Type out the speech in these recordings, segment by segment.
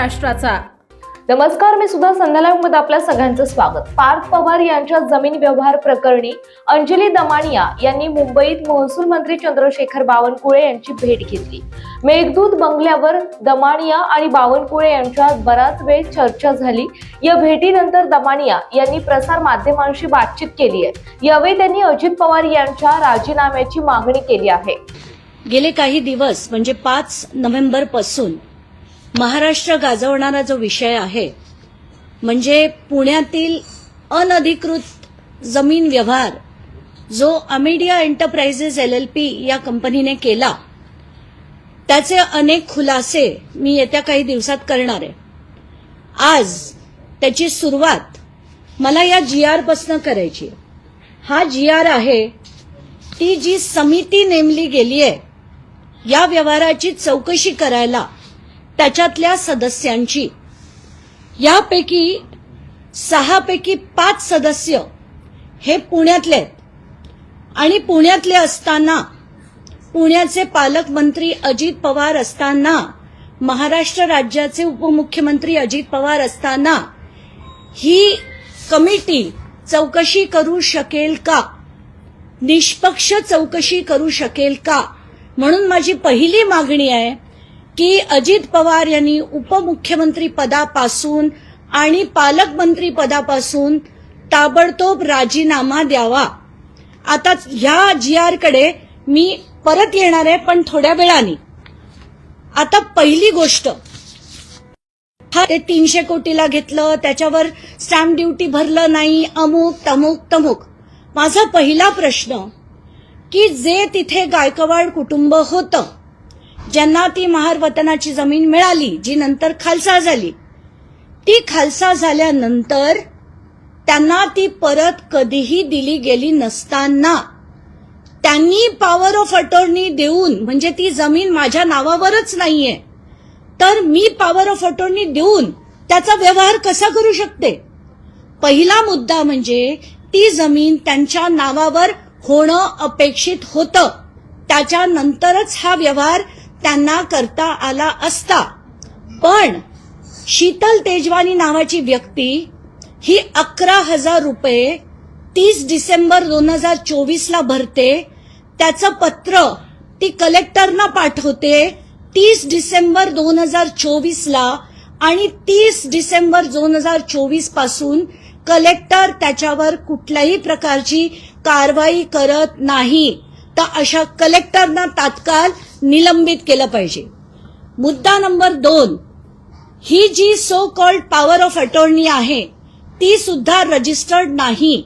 महाराष्ट्राचा. नमस्कार मी सुद्धा संध्यालामध्ये आपल्या सगळ्यांचं स्वागत. पार्थ पवार यांच्या जमीन व्यवहार प्रकरणी अंजली दमानिया यांनी मुंबईत महसूल मंत्री चंद्रशेखर बावनकुळे यांची भेट घेतली. मेघदूत बंगल्यावर दमानिया आणि बावनकुळे यांच्यात बराच वेळ चर्चा झाली. या भेटीनंतर दमानिया यांनी प्रसार माध्यमांशी बातचीत केली आहे. यावेळी त्यांनी अजित पवार यांच्या राजीनाम्याची मागणी केली आहे. गेले काही दिवस म्हणजे पाच नोव्हेंबरपासून महाराष्ट्र गाजवणारा जो विषय आहे म्हणजे पुण्यातील अनधिकृत जमीन व्यवहार जो Amedia enterprises L L P या कंपनीने केला त्याचे अनेक खुलासे मी येत्या काही दिवसात करणार आहे. आज त्याची सुरुवात मला या जी आरपासनं करायची हा जी आर आहे ती जी समिती नेमली गेली आहे या व्यवहाराची चौकशी करायला त्याच्यातल्या सदस्यांची. यापैकी सहापैकी पाच सदस्य हे पुण्यातले आहेत. आणि पुण्यातले असताना पुण्याचे पालकमंत्री अजित पवार असताना महाराष्ट्र राज्याचे उपमुख्यमंत्री अजित पवार असताना ही कमिटी चौकशी करू शकेल का? निष्पक्ष चौकशी करू शकेल का? म्हणून माझी पहिली मागणी आहे की अजित पवार यांनी उपमुख्यमंत्री पदापासून आणि पालकमंत्री पदापासून ताबडतोब राजीनामा द्यावा. आता ह्या जी आरकडे मी परत येणार आहे पण थोड्या वेळाने. आता पहिली गोष्ट. हा ते तीनशे कोटीला घेतलं त्याच्यावर स्टॅम्प ड्युटी भरलं नाही अमुक तमुक तमुक. माझा पहिला प्रश्न की जे तिथे गायकवाड कुटुंब होतं ज्यांना ती महार वतनाची जमीन मिळाली जी नंतर खालसा झाली. ती खालसा झाल्यानंतर त्यांना ती परत कधीही दिली गेली नसताना त्यांनी पॉवर ऑफ अटॉर्नी देऊन म्हणजे ती जमीन माझ्या नावावरच नाहीये तर मी पॉवर ऑफ अटॉर्नी देऊन त्याचा व्यवहार कसा करू शकते? पहिला मुद्दा म्हणजे ती जमीन त्यांच्या नावावर होणं अपेक्षित होतं. त्याच्यानंतरच हा व्यवहार त्यांना करता आला असता. पण शीतल तेजवानी नावाची व्यक्ती ही अकरा हजार रुपये तीस डिसेंबर दोन हजार चोवीसला भरते. त्याचं पत्र ती कलेक्टरना पाठवते तीस डिसेंबर दोन हजार चोवीसला आणि तीस डिसेंबर दोन हजार चोवीसपासून कलेक्टर त्याच्यावर कुठल्याही प्रकारची कारवाई करत नाही. तर अशा कलेक्टरना तात्काळ निलंबित केलं पाहिजे. मुद्दा नंबर दोन ही जी so called power of attorney आहे ती सुद्धा रजिस्टर्ड नाही.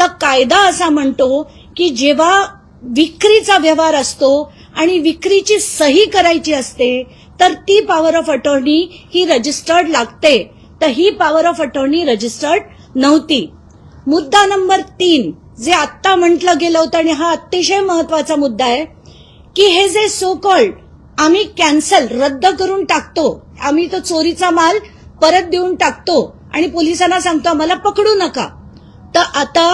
तर कायदा असा म्हणतो की जेव्हा विक्रीचा व्यवहार असतो आणि विक्रीची सही करायची असते तर ती पॉवर ऑफ अटॉर्नी ही रजिस्टर्ड लागते. तर ही पॉवर ऑफ अटॉर्नी रजिस्टर्ड नव्हती. मुद्दा नंबर तीन जे आत्ता म्हटलं गेलं होतं आणि हा अतिशय महत्त्वाचा मुद्दा आहे की हे जे सो कॉल्ड आम्ही कॅन्सल रद्द करून टाकतो आम्ही तो चोरीचा माल परत देऊन टाकतो आणि पोलिसांना सांगतो आम्हाला पकडू नका. तर आता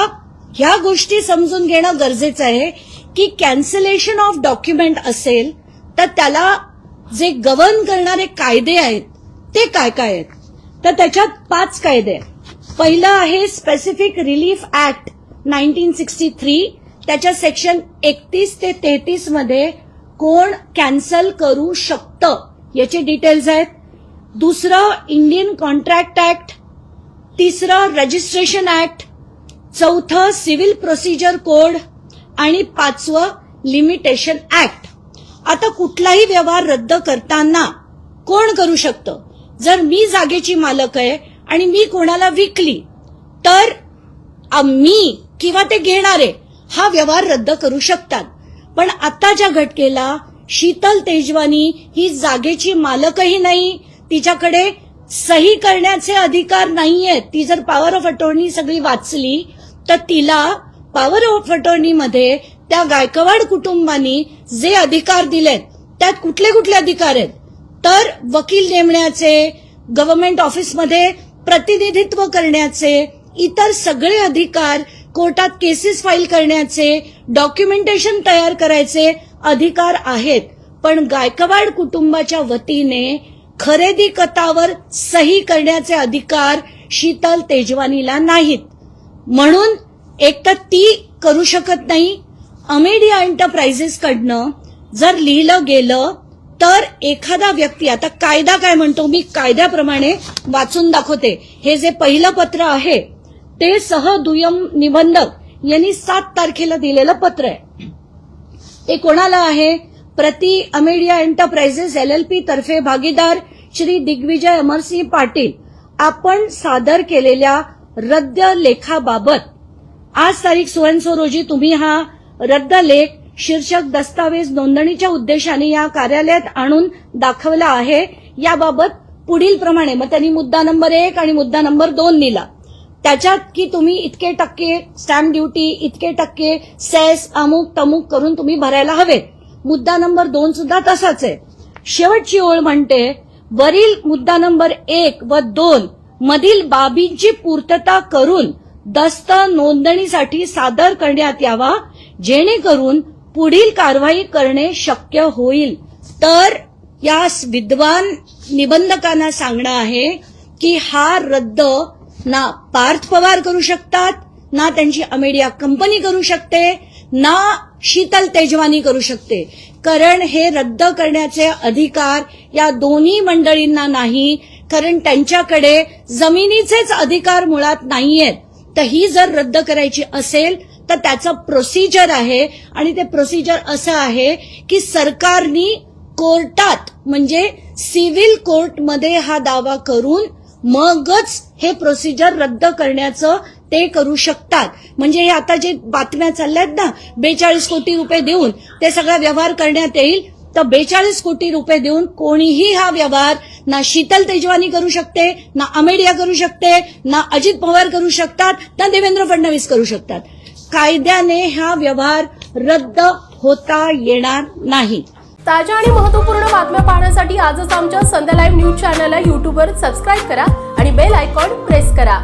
ह्या गोष्टी समजून घेणं गरजेचं आहे की कॅन्सलेशन ऑफ डॉक्युमेंट असेल तर त्याला जे गव्हर्न करणारे कायदे आहेत ते काय काय आहेत? तर त्याच्यात पाच कायदे आहेत. पहिलं आहे specific relief act nineteen sixty three त्याच्या सेक्शन एकतीस ते तेहतीसमध्ये कोण कॅन्सल करू शकतं? याचे डिटेल्स आहेत. दुसरं इंडियन कॉन्ट्रॅक्ट ऍक्ट. तिसरं रजिस्ट्रेशन ऍक्ट. चौथं सिव्हिल प्रोसिजर कोड. आणि पाचवं लिमिटेशन ऍक्ट. आता कुठलाही व्यवहार रद्द करताना कोण करू शकतं? जर मी जागेची मालक आहे आणि मी कोणाला विकली तर मी किंवा ते घेणारे हा व्यवहार रद्द करू शकतात. पण आताच्या घटकेला शीतल तेजवानी ही जागेची मालकही नाही तिच्याकडे सही करण्याचे अधिकार नाहीयेत ती जर पॉवर ऑफ अटॉर्नी सगळी वाचली तर तिला पॉवर ऑफ अटॉर्नीमध्ये त्या गायकवाड कुटुंबानी जे अधिकार दिलेत त्यात कुठले कुठले अधिकार आहेत? तर वकील नेमण्याचे गव्हर्नमेंट ऑफिसमध्ये प्रतिनिधित्व करण्याचे इतर सगळे अधिकार कोर्टात केसेस फाईल करण्याचे डॉक्युमेंटेशन तयार करायचे अधिकार आहेत. पण गायकवाड कुटुंबाच्या वतीने खरेदी कतावर सही करण्याचे अधिकार शीतल तेजवानीला नाहीत. म्हणून एक तर ती करू शकत नाही. अमेडिया एंटरप्राइजेस कडनं जर लिहिलं गेलं तर एखादा व्यक्ती आता कायदा काय म्हणतो? मी कायद्याप्रमाणे वाचून दाखवते. हे जे पहिलं पत्र आहे ते सह दुय्यम निबंधक यांनी सात तारखेला दिलेलं पत्र आहे. ते कोणाला आहे? प्रति Amedia enterprises L L P तर्फे भागीदार श्री दिग्विजय अमरसिंह पाटील. आपण सादर केलेल्या रद्द लेखाबाबत. आज तारीख सोळा रोजी तुम्ही हा रद्द लेख शीर्षक दस्तावेज नोंदणीच्या उद्देशाने या कार्यालयात आणून दाखवला आहे. याबाबत पुढील प्रमाणे मग त्यांनी मुद्दा नंबर एक आणि मुद्दा नंबर दोन दिला त्याच्यात की तुम्ही इतके टक्के स्टॅम्प ड्युटी इतके टक्के सेस अमुक तमुक करून तुम्ही भरायला हवेत. मुद्दा नंबर दोन सुद्धा तसाच आहे. शेवटची ओळ म्हणते वरील मुद्दा नंबर एक व दोन मधील बाबींची पूर्तता करून दस्त नोंदणीसाठी सादर करण्यात यावा जेणेकरून पुढील कारवाई करणे शक्य होईल. तर या विद्वान निबंधकांना सांगणं आहे की हा रद्द ना पार्थ पवार करू शकतात ना त्यांची अमेडिया कंपनी करू शकते ना शीतल तेजवानी करू शकते. कारण हे रद्द करण्याचे अधिकार या दोन्ही मंडळींना नाही कारण त्यांच्याकडे जमिनीचेच अधिकार मुळात नाहीयेत. तर ही जर रद्द करायची असेल तर त्याचं प्रोसिजर आहे. आणि ते प्रोसिजर असं आहे की सरकारनी कोर्टात म्हणजे सिव्हिल कोर्टमध्ये हा दावा करून मगच हे प्रोसिजर रद्द करण्याचं ते करू शकतात. म्हणजे हे आता जे बातम्या चालल्यात ना बेचाळीस कोटी रुपये देऊन ते सगळा व्यवहार करण्यात येईल तर बेचाळीस कोटी रुपये देऊन कोणीही हा व्यवहार ना शीतल तेजवानी करू शकते ना अमेडिया करू शकते ना अजित पवार करू शकतात ना देवेंद्र फडणवीस करू शकतात. कायद्याने हा व्यवहार रद्द होता येणार नाही. ताज्या आणि महत्त्वपूर्ण बातम्या पाहण्यासाठी आजच आमच्या संध्या लाईव्ह न्यूज चॅनलला यूट्यूबवर सबस्क्राईब करा. आणि बेल आयकॉन प्रेस करा.